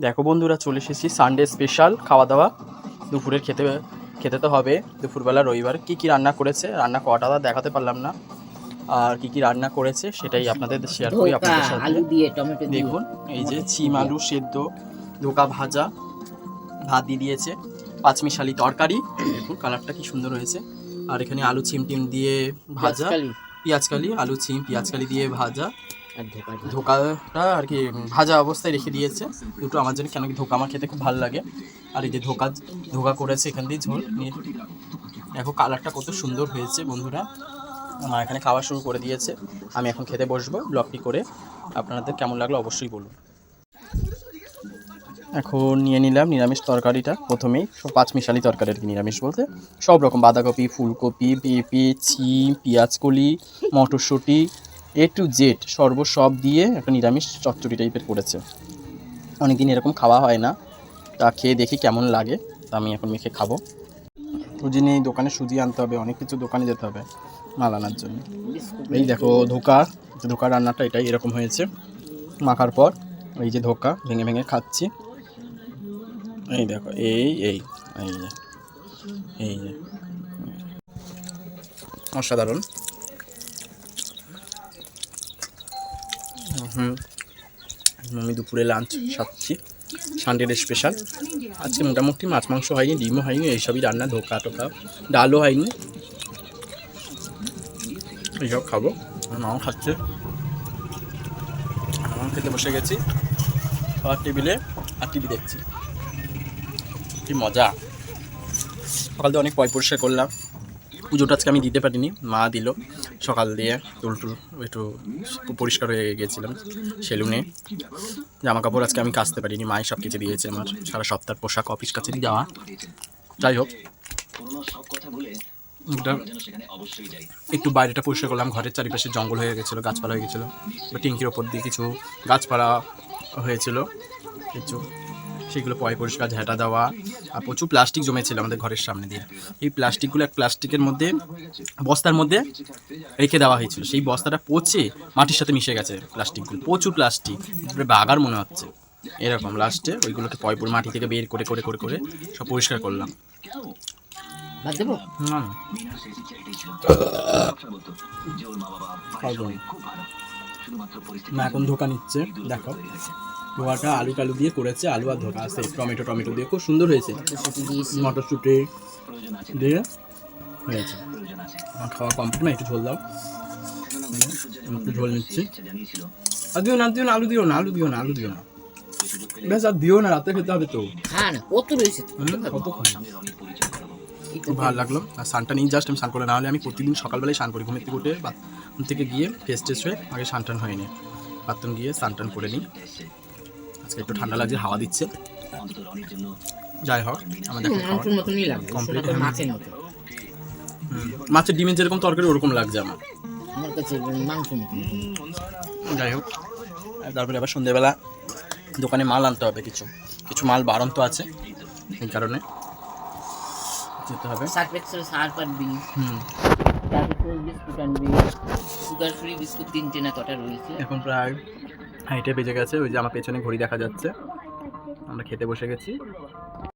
দেখো বন্ধুরা চলে এসেছি সানডে স্পেশাল খাওয়া দাওয়া দুপুরের খেতে খেতে তো হবে। দুপুরবেলা রবিবার কি কি রান্না করেছে রান্না কটা দেখাতে পারলাম না। আর কি কি রান্না করেছে সেটাই আপনাদের শেয়ার করি আপনাদের সাথে। আলু দিয়ে টমেটো দেখুন এই যে চিম আলু সেদ্ধ ধোকা ভাজা ভাত দিয়ে দিয়েছে পাঁচমিশালি তরকারি। দেখুন কালারটা কি সুন্দর হয়েছে। আর এখানে আলু চিম টিম দিয়ে ভাজা পেঁয়াজকালি। আলু চিম পেঁয়াজকালি দিয়ে ভাজা। ধোকাটা। আর কি ভাজা অবস্থায় রেখে দিয়েছে। দুটো আমার জন্য কেন কি ধোকা আমার খেতে খুব ভালো লাগে। আর এই যে ধোকা ধোকা করেছে এখান দিয়ে ঝোল নিয়ে। দেখো কালারটা কত সুন্দর হয়েছে বন্ধুরা। আমার এখানে খাওয়া শুরু করে দিয়েছে। আমি এখন খেতে বসবো ব্লগটি করে। আপনাদের কেমন লাগল অবশ্যই বলুন। এখন নিয়ে নিলাম নিরামিষ তরকারিটা প্রথমেই। সব পাঁচ মিশালি তরকারি আর কি, নিরামিষ বলতে। সব রকম বাঁধাকপি, ফুলকপি, পেঁপে, ছিম, পেঁয়াজকলি, মটরশুঁটি এ টু জেড সর্ব সব দিয়ে একটা নিরামিষ চচ্চড়ি টাইপের করেছে। অনেকদিন এরকম খাওয়া হয় না। তা খেয়ে দেখি কেমন লাগে। তা আমি এখন মেখে খাব। সুজি নেই দোকানে সুজি আনতে হবে, অনেক কিছু দোকানে যেতে হবে মাল আনার জন্য। এই দেখো ধোকা ধোকা রান্নাটা এটাই এরকম হয়েছে। মাখার পর এই যে ধোকা ভেঙে ভেঙে খাচ্ছি। এই দেখো, এই এই এই যে এই যে। অসাধারণ। আমি দুপুরে লাঞ্চ সাচ্ছি সানডের স্পেশাল আজকে মোটামুটি মাছ মাংস হয়নি, ডিমও হয়নি, এইসবই রান্না, ধোকা টোকা। ডালও হয়নি। এইসব খাব। মাও খাচ্ছে। আমার খেতে বসে গেছি। খাওয়ার টেবিলে আর টিভি দেখছি। কি মজা। সকাল অনেক পয় পরিষ্কার করলাম। পুজোটা আজকে আমি দিতে পারিনি, মা দিল। সকাল দিয়ে টুল টুল একটু পরিষ্কার হয়ে গেছিলাম সেলুনে। জামা কাপড় আজকে আমি কাচতে পারিনি, মাই সব কিছু দিয়েছে আমার সারা সপ্তাহের পোশাক অফিস কাছে যাওয়া। যাই হোক একটু বাইরেটা পরিষ্কার করলাম, ঘরের চারিপাশে জঙ্গল হয়ে গেছিল, গাছপালা হয়ে গেছিল। এবার টিঙ্কির ওপর দিয়ে কিছু গাছপালা হয়েছিল, কিছু সেগুলো পয় পরিষ্কার ঝাঁটা দেওয়া আর প্রচুর প্লাস্টিক জমেছিল আমাদের ঘরের সামনে দিয়ে। এই প্লাস্টিকগুলো এক প্লাস্টিকের মধ্যে বস্তার মধ্যে রেখে দেওয়া হয়েছিল। সেই বস্তাটা পচে মাটির সাথে মিশে গেছে প্লাস্টিকগুলো। প্রচুর প্লাস্টিক বাগার মনে হচ্ছে। এরকম লাস্টে ওইগুলোকে পয় পরে মাটি থেকে বের করে করে করে করে সব পরিষ্কার করলাম। না। এখন ধোকা নিচ্ছে দেখো। ধোকাটা আলু টালু দিয়ে করেছে আলু আর ধোকা আছে টমেটো টমেটো দিয়ে। খুব সুন্দর হয়েছে। মটরশুঁটি দিয়ে হয়েছে। আমার খাওয়া কমপ্লিট না একটু ঝোল দাও। একটু ঝোল নিচ্ছি। আর দিও না দিও না আলু দিও না আলু দিও না আলু দিও না। ব্যাস আর দিও না রাতে খেতে হবে তো। হ্যাঁ কত রয়েছে? কত খুব ভালো লাগল। আর স্নানটা নিয়ে জাস্ট আমি স্নান করে না হলে আমি প্রতিদিন সকালবেলায় স্নান করি। ঘুমের থেকে উঠে বাথরুম থেকে গিয়ে ফ্রেশ ট্রেশ হয়ে আগে স্নান টান হয়ে নিই বাথরুম গিয়ে স্নান টান করে নিই। আজকে একটু ঠান্ডা লাগছে হাওয়া দিচ্ছে। যাই হোক আমাদের। মাছের ডিমের যেরকম তরকারি ওরকম লাগছে আমার। আমার কাছে মতন। যাই হোক তারপরে আবার সন্ধেবেলা দোকানে মাল আনতে হবে কিছু। কিছু মাল বাড়ন্ত আছে এই কারণে যেতে হবে। এক্সেল হুম। তারপর বিস্কুট আনবি। সুগার ফ্রি বিস্কুট তিনটে না কটা রয়েছে। এখন প্রায় হাইটে বেজে গেছে ওই যে আমার পেছনে ঘড়ি দেখা যাচ্ছে। আমরা খেতে বসে গেছি।